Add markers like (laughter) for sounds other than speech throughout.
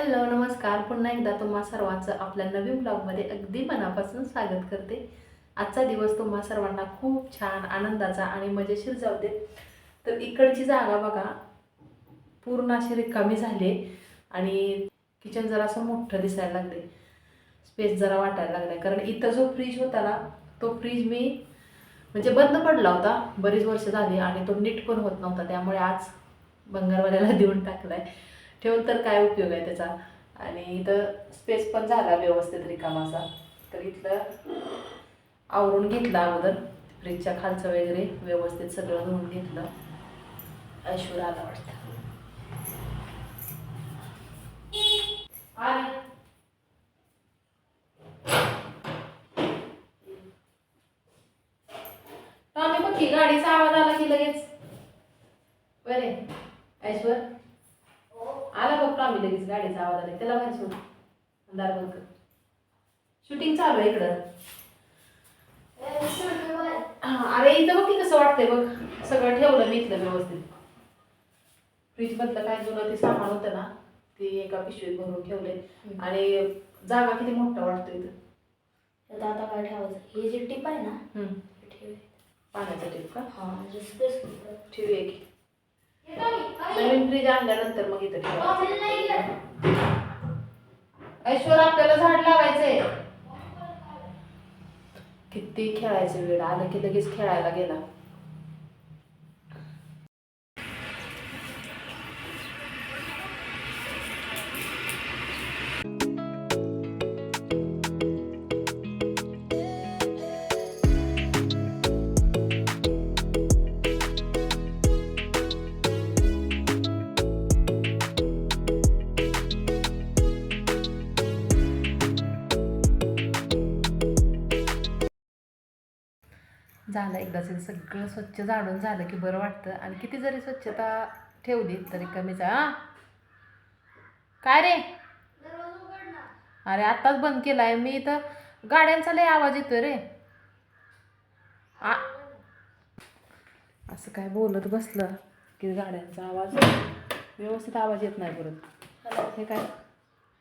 Hello नमस्कार. पुन्हा एकदा तुम्हा सर्वांचं आपल्या नवीन ब्लॉगमध्ये अगदी मनापासून स्वागत करते. आजचा दिवस तुम्हा सर्वांना खूप छान आनंदाचा आणि मजेशीर जाऊ दे. तर इकडची जागा बघा. पूर्ण अशी रिकामी झाली आणि किचन जरा असं मोठं दिसायला लागले स्पेस जरा वाटायला लागलाय. कारण इथं जो फ्रीज होता ना तो फ्रीज मी म्हणजे बंद पडला होता. बरीच वर्ष झाली आणि तो नीट पण होत नव्हता. त्यामुळे आज बंगारवाल्याला (laughs) देऊन टाकला आहे ठेवून तर काय उपयोग आहे त्याचा? आणि इथं स्पेस पण झाला व्यवस्थित रिकामाचा. तर इथलं आवरून घेतलं अगोदर फ्रीजच्या खालचं वगैरे व्यवस्थित सगळं धुवून घेतलं. ऐश्वर आला. वाटतं आली. टॉमी बघ की गाडीचा आवाज आला की लगेच बरे ऐश्वर आला बघ टॉमी लगेच गाडीचा आवाज आला त्याला बाहेर सोड अंधार बंद कर शूटिंग चालू आहे इकडं. हा, अरे इथं बघ की कसं वाटतंय बघ. सगळं ठेवलं मी इथलं व्यवस्थित. फ्रीज मधलं काय जुनं ते सामान होतं ना ते एका पिशवीत भरून ठेवले आणि जागा किती मोठा वाटतो इथं. आता काय ठेवायचं? हे जे टिप आहे ना पाण्याचा टेप का? ठेवूया की. नवीन फ्रीज आणल्यानंतर मग इथं ठेवा ऐश्वर आपल्याला झाड लावायचंय. किती खेळायचं वेळ आलं की लगेच खेळायला गेला. झालं एकदाच सगळं स्वच्छ झाडून झालं की बरं वाटतं. आणि किती जरी स्वच्छता ठेवली तरी कमीच हा काय रे? अरे आत्ताच बंद केला आहे मी इथं गाड्यांचा लय आवाज येतोय रे. आ असं काय बोलत बसलं की गाड्यांचा आवाज व्यवस्थित आवाज येत नाही परत. हे काय?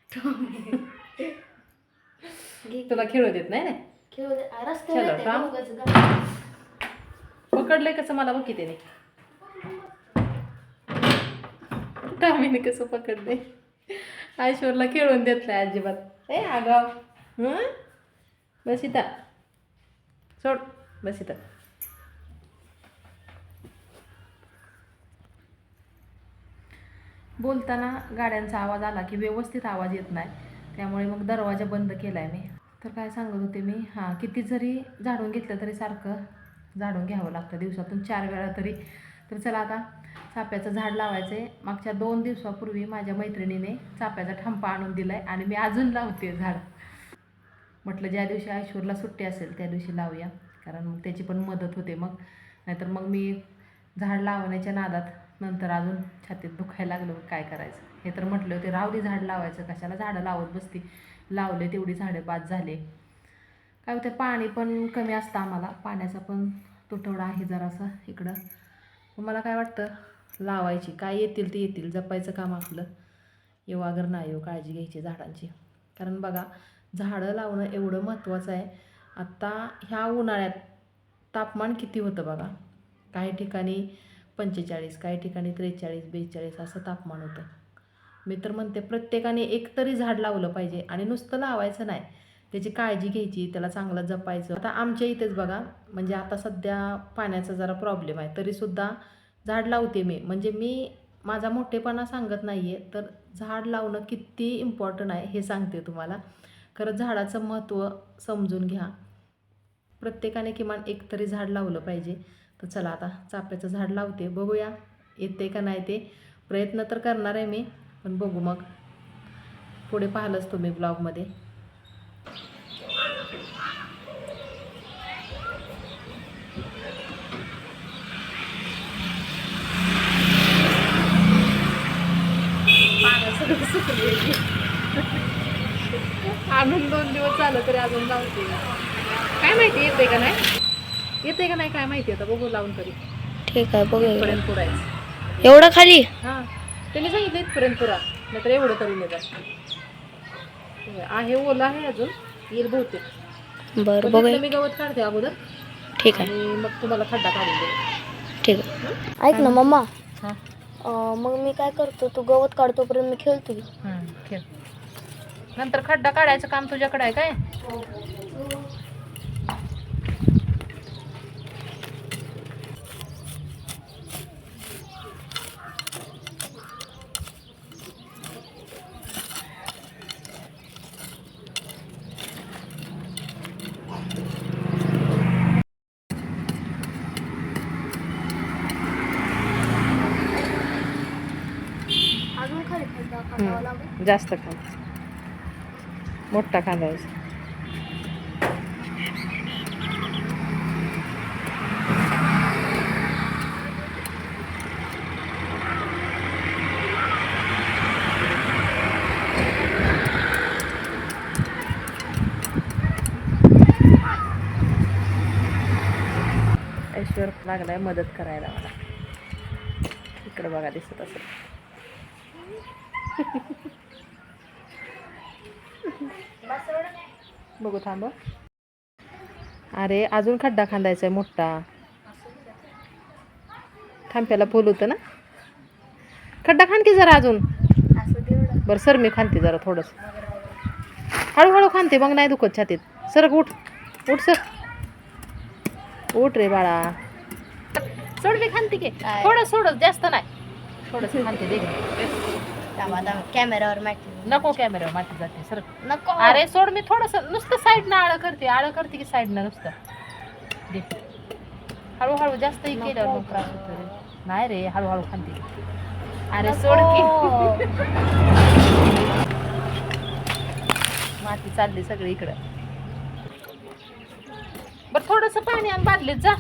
(laughs) तुला खेळू देत नाही ना खेळू दे. रस्त्यावर चलो, येते, काम. दोघंच गाडी. पकडलंय कसं मला बघ की त्याने. टामीने कसं पकडले ऐश्वरला खेळून देत नाही अजिबात. ए आगाव. हं? बस इथं. सोड. बस इथं. बोलताना गाड्यांचा आवाज आला की व्यवस्थित आवाज येत नाही. त्यामुळे मग दरवाजा बंद केला आहे मी. तर काय सांगत होते मी? हां किती जरी झाडून घेतलं तरी सारखं झाडून घ्यावं लागतं दिवसातून चार वेळा तरी. तर चला आता चाप्याचं झाड लावायचं आहे मागच्या दोन दिवसापूर्वी माझ्या मैत्रिणीने चाप्याचा ठंपा आणून दिला आहे आणि मी अजून लावते झाड. म्हटलं ज्या दिवशी ऐश्वरला सुट्टी असेल त्या दिवशी लावूया कारण मग त्याची पण मदत होते मग. नाहीतर मग मी झाड लावण्याच्या नादात नंतर अजून छातीत दुखायला लागलं मग काय करायचं? हे तर म्हटलं होते राहू दे झाड लावायचं कशाला झाडं लावत बसती? लावले तेवढी झाडे बाद झाले. काय होते पाणी पण कमी असतं आम्हाला पाण्याचा पण तुटवडा आहे जरासा इकडं. मला काय वाटतं? लावायची. काय येतील ते येतील. जपायचं काम आपलं. येऊ अगर नाही येऊ काळजी घ्यायची झाडांची. कारण बघा झाडं लावणं एवढं महत्त्वाचं आहे. आत्ता ह्या उन्हाळ्यात तापमान किती होतं बघा? काही ठिकाणी पंचेचाळीस काही ठिकाणी त्रेचाळीस बेचाळीस असं तापमान होतं. मी तर म्हणते प्रत्येकाने एक तरी झाड लावलं पाहिजे आणि नुसतं लावायचं नाही. त्याची काळजी घ्यायची त्याला चांगलं जपायचं. आता आमच्या इथेच बघा म्हणजे आता सध्या पाण्याचा जरा प्रॉब्लेम आहे. तरीसुद्धा झाड लावते मी. म्हणजे मी माझा मोठेपणा सांगत नाही आहे तर झाड लावणं किती इम्पॉर्टंट आहे हे सांगते तुम्हाला. खरं झाडाचं महत्त्व समजून घ्या. प्रत्येकाने किमान एक तरी झाड लावलं पाहिजे. तर चला आता चाफ्याचं झाड लावते. बघूया येते का नाही ते. प्रयत्न तर करणार आहे मी पण बघू मग. पुढे पाहिलंच तुम्ही ब्लॉगमध्ये. सुकले (laughs) आणून दोन दिवस झालं तरी अजून लावते. काय माहिती येते का नाही? येते का नाही काय माहिती आता बघू लावून तरी. ठीक आहे बघूया. इथपर्यंत पुरायचं. एवढं खाली? हां. त्यांनी सांगितलं इथपर्यंत पुरा. नाही तर एवढं तरी नाही जास्त आहे ओला आहे अजून. येईल बहुतेक. बरं पण तिथलं मी गवत काढते अगोदर. ठीक आहे. आणि मग तुम्हाला खड्डा काढून देईल ठीक आहे. ऐक ना मम्मा. हां. मग मी काय करतो तू गवत काढतोपर्यंत मी खेळतो. हं, ठेव नंतर खड्डा काढायचं काम तुझ्याकडे आहे काय अजून खाली खड्डा काढावा जास्त खा मोठा खांदायचा ऐश्वर लागलाय मदत करायला मला. इकडं बघा दिसत असेल. बघू थांब अरे अजून खड्डा खांदायचा आहे मोठा. थांब्याला फुल होतं ना? खड्डा खान की जरा अजून. बरं सर मी खांते जरा थोडंस. हळूहळू खांते मग नाही दुखत छातीत. सर उठ. उठ सर. उठ रे बाळा. सोड मी खांते की? थोडं सोडच जास्त नाही. थोडंस खांते दे. गं. कॅमेरावर माहिती नको कॅमेरा माती जाते सर. नको. अरे सोड मी थोडस नुसतं साईडनं आळं करते आळं करते की साईडनं नुसतं. दे. हळूहळू जास्तही केल्यावर मग त्रास होतो रे. नाही रे हळूहळू खांते अरे सोड की. (laughs) माती चालली सगळी इकडं. बर थोडस पाणी आणि बादलीत जा.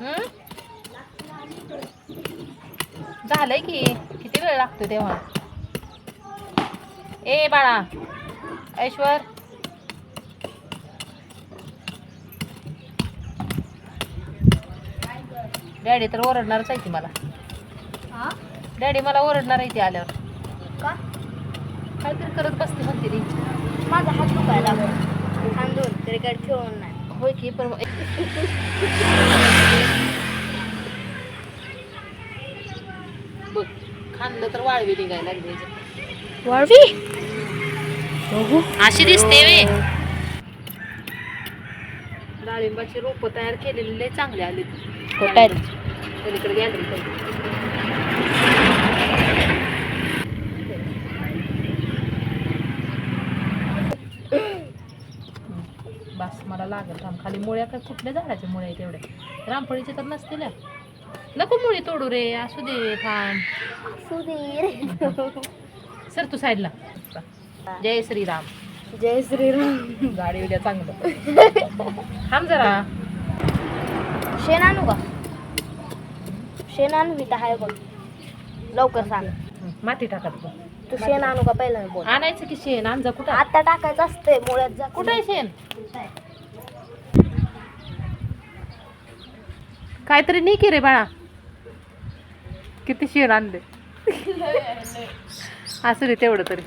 हम्म? झालंय की किती वेळ लागतो तेव्हा? ए बाळा. ऐश्वर. डॅडी तर ओरडणारच आहे ती मला. हा? डॅडी मला ओरडणार आहे ती आल्यावर. का? काहीतरी करत बसते म्हणते ती. माझा हात दुखायला लागला. तरी काय ठेवून नाही. होय की पण खाल्लं तर वाळवी निघायला लागली. वाळवी? अशी दिसते वे. डाळिंबाची रोपं तयार केलेली लय चांगली आली कुठं आहेत? पलीकडे गॅलरी बस मला लागेल थांब खाली मुळ्या काय कुठल्या झाडाच्या मुळ्या आहेत एवढ्या? रामफळीचे तर नसतील. नको मुळी तोडू रे असू दे थांब. सुधीर सर तू साईडला जय श्रीराम. जय श्रीराम. गाडी उद्या चांगलं. (laughs) थांब जरा. शेण आणू का? शेण आणू इथं आहे बघ. लवकर सांग. माती टाका तू तू शेण आणू का पहिला मी बोल. आणायचं की शेण? आण जा कुठं? आता टाकायचं असतंय मुळ्यात जा कुठं. आहे शेण? काहीतरी नाही की रे बाळा. किती शिवण आणले? असू दे तेवढं तरी.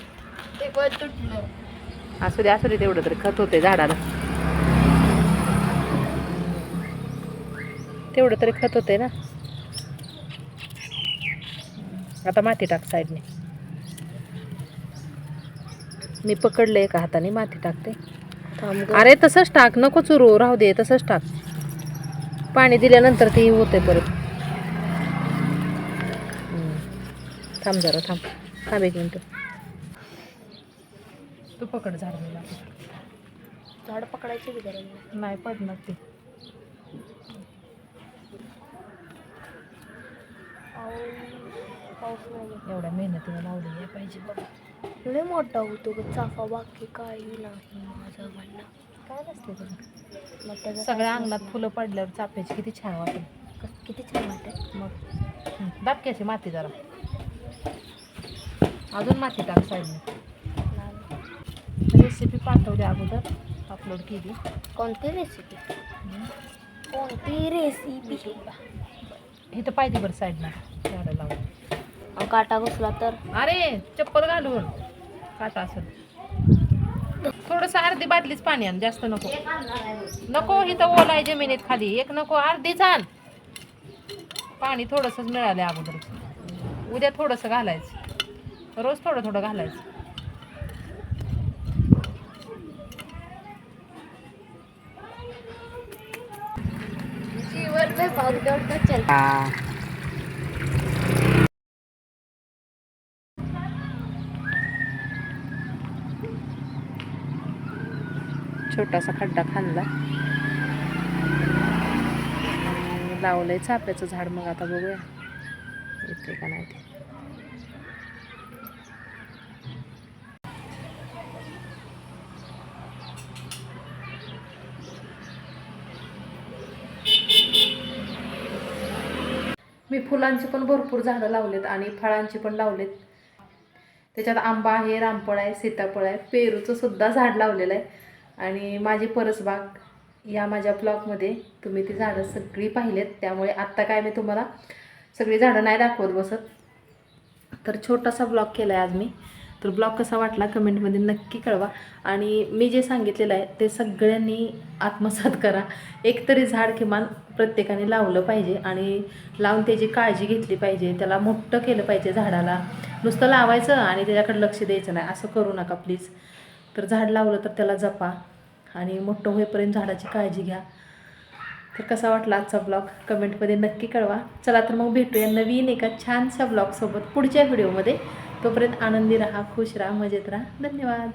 असू दे असू दे तेवढं तरी. खत होते झाडाला. तेवढं तरी खत होते ना. आता माती टाक साईडने. मी पकडले एका हाताने माती टाकते. थांब अरे तसंच टाक. नको चुरू. राहू दे तसंच टाक. पाणी दिल्यानंतर ते होते परत हम्म. थांब जरा थांब. थांब एक मिनटं. तू पकड झाड मला. झाड पकडायची की गरज नाही. नाही पडणार ते. पाऊस पाऊस नाही. एवढ्या मेहनतीने लावली आहे पाहिजे बघ. लय मोठा होतो ग चाफा बाकी काही नाही माझं म्हणणं काय नसते तुझं मग त्याचं सगळ्या अंगणात फुलं पडल्यावर चाफ्याची किती छान वाटेल. कस- किती छान वाटत मग. दाबकी अशी माती जरा. अजून माती टाक साईडने. रेसिपी पाठवली अगोदर अपलोड केली. कोणती रेसिपी. कोणती रेसिपी इथं पाहिजे बरं साईडनं. झाडं लावून. काटा घुसला तर. अरे चप्पल घालून. काटा असेल. थोडस अर्धी बादलीच पाणी आण जास्त नको. नको इथं ओला आहे जमिनीत खाली. एक नको अर्धीच आण पाणी थोडंसंच मिळालं अगोदर उद्या थोडंसं घालायचं. रोज थोडं थोडं घालायचं. छोटासा खड्डा खाल्ला. लावलंय चाफ्याचं झाड मग आता बघूया. येते का नाही ते? मी फुलांची पण भरपूर झाडं लावलेत आणि फळांची पण लावलेत. त्याच्यात आंबा आहे रामफळ आहे सीताफळ आहे पेरूचं सुद्धा झाड लावलेलं आहे. आणि माझी परसबाग या माझ्या ब्लॉगमध्ये तुम्ही ती झाडं सगळी पाहिलेत. त्यामुळे आत्ता काय मी तुम्हाला सगळी झाडं नाही दाखवत बसत. तर छोटासा ब्लॉग केला आहे आज मी. तर ब्लॉग कसा वाटला कमेंटमध्ये नक्की कळवा. आणि मी जे सांगितलेलं आहे ते सगळ्यांनी आत्मसात करा. एकतरी झाड किमान प्रत्येकाने लावलं पाहिजे आणि लावून त्याची काळजी घेतली पाहिजे. त्याला मोठं केलं पाहिजे झाडाला. नुसतं लावायचं आणि त्याच्याकडे लक्ष द्यायचं नाही. असं करू नका प्लीज. तर झाड लावलं तर त्याला जपा आणि मोठं होईपर्यंत झाडाची काळजी घ्या. तर कसा वाटला आजचा ब्लॉग? कमेंटमध्ये नक्की कळवा. चला तर मग भेटूया नवीन एका छानशा ब्लॉगसोबत पुढच्या व्हिडिओमध्ये. तोपर्यंत आनंदी राहा खुश राहा मजेत राहा. धन्यवाद.